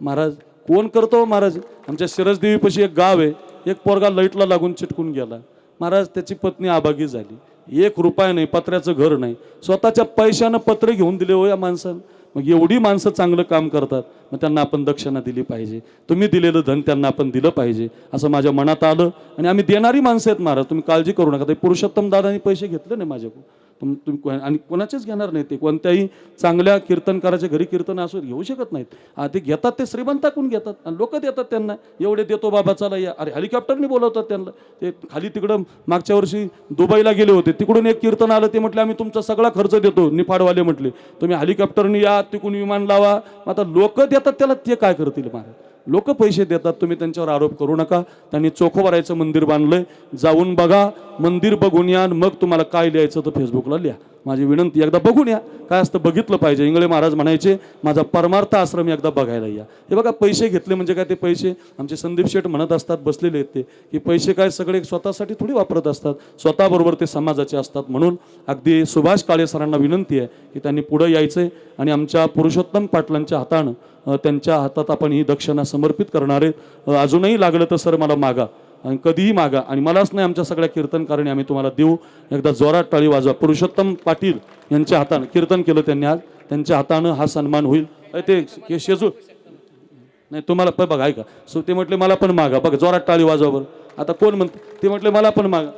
महाराज कोण करतो हो महाराज? आमच्या शिरसदेवीपाशी एक गाव आहे. एक पोरगा लाईटला लागून चिटकून गेला. महाराज त्याची पत्नी आभागी झाली. एक रुपया नाही पत्र्याचं घर नाही. स्वतःच्या पैशानं पत्र घेऊन दिले हो या माणसानं. मग एवढी माणसं चांगलं काम करतात मग त्यांना आपण दक्षिणा दिली पाहिजे. तुम्ही दिलेलं धन त्यांना आपण दिलं पाहिजे. असं माझ्या मनात आलं. आणि आम्ही देणारी माणसं आहेत महाराज. तुम्ही काळजी करू नका. ते पुरुषोत्तम दादानी पैसे घेतले नाही माझ्याकडून. पण तुम्ही को- आणि कोणाचेच घेणार नाही ते. कोणत्याही चांगल्या कीर्तनकाराच्या घरी कीर्तन असो घेऊ शकत नाहीत. ते घेतात ते श्रीमंताकून घेतात. आणि लोक देतात त्यांना. एवढे देतो बाबा चला या. अरे हेलिकॉप्टरने बोलवतात त्यांना. ते खाली तिकडं मागच्या वर्षी दुबईला गेले होते. तिकडून एक कीर्तन आलं ते म्हटले आम्ही तुमचा सगळा खर्च देतो निफाडवाले म्हटले. तुम्ही हेलिकॉप्टरने या तिकडून विमान लावा. मग आता लोक देतात त्याला ते काय करतील महाराज? लोक पैसे देतात तुम्ही त्यांच्यावर आरोप करू नका. त्यांनी चोखोबारायचं मंदिर बांधलंय. जाऊन बघा. मंदिर बघून या मग तुम्हाला काय लिहायचं तर फेसबुकला लिहा माझी विनंती एकदा बघून या. काय असतं बघितलं पाहिजे. इंगळे महाराज म्हणायचे माझा परमार्थ आश्रम एकदा बघायला या. हे बघा पैसे घेतले म्हणजे काय ते पैसे? आमचे संदीप शेठ म्हणत असतात बसलेले आहेत ते की पैसे काय सगळे स्वतःसाठी थोडी वापरत असतात. स्वतःबरोबर ते समाजाचे असतात म्हणून. अगदी सुभाष काळे सरांना विनंती आहे की त्यांनी पुढं यायचं आहे आणि आमच्या पुरुषोत्तम पाटलांच्या हातानं त्यांच्या हातात आपण ही दक्षिणा समर्पित करणार आहेत अजूनही लागलं तर सर मला मागा. आणि कधीही मागा. आणि मलाच नाही आमच्या सगळ्या कीर्तनकारांनी आम्ही तुम्हाला देऊ. एकदा जोरात टाळी वाजवा. पुरुषोत्तम पाटील यांच्या हातानं कीर्तन केलं त्यांनी आज. त्यांच्या हातानं हा सन्मान होईल. ते शेजू. नाही तुम्हाला पण बघा ऐका. सो ते म्हटले मला पण मागा. बघा जोरात टाळी वाजवा बरं. आता कोण म्हणते? ते म्हटले मला पण मागा.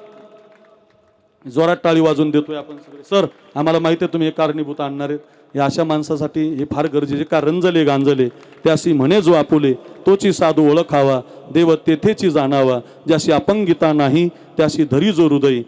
जोरात टाळी वाजवून देतोय आपण सगळे. सर आम्हाला माहिती आहे तुम्ही हे कारणीभूत आणणार आहेत. या अशा माणसासाठी हे फार गरजेचे का रंजले गांजले त्याशी म्हणे जो आपुले तोची साधू ओळखावा देव तेथेची जाणावा. ज्याशी अपंगिता नाही त्याशी धरी जो हृदय.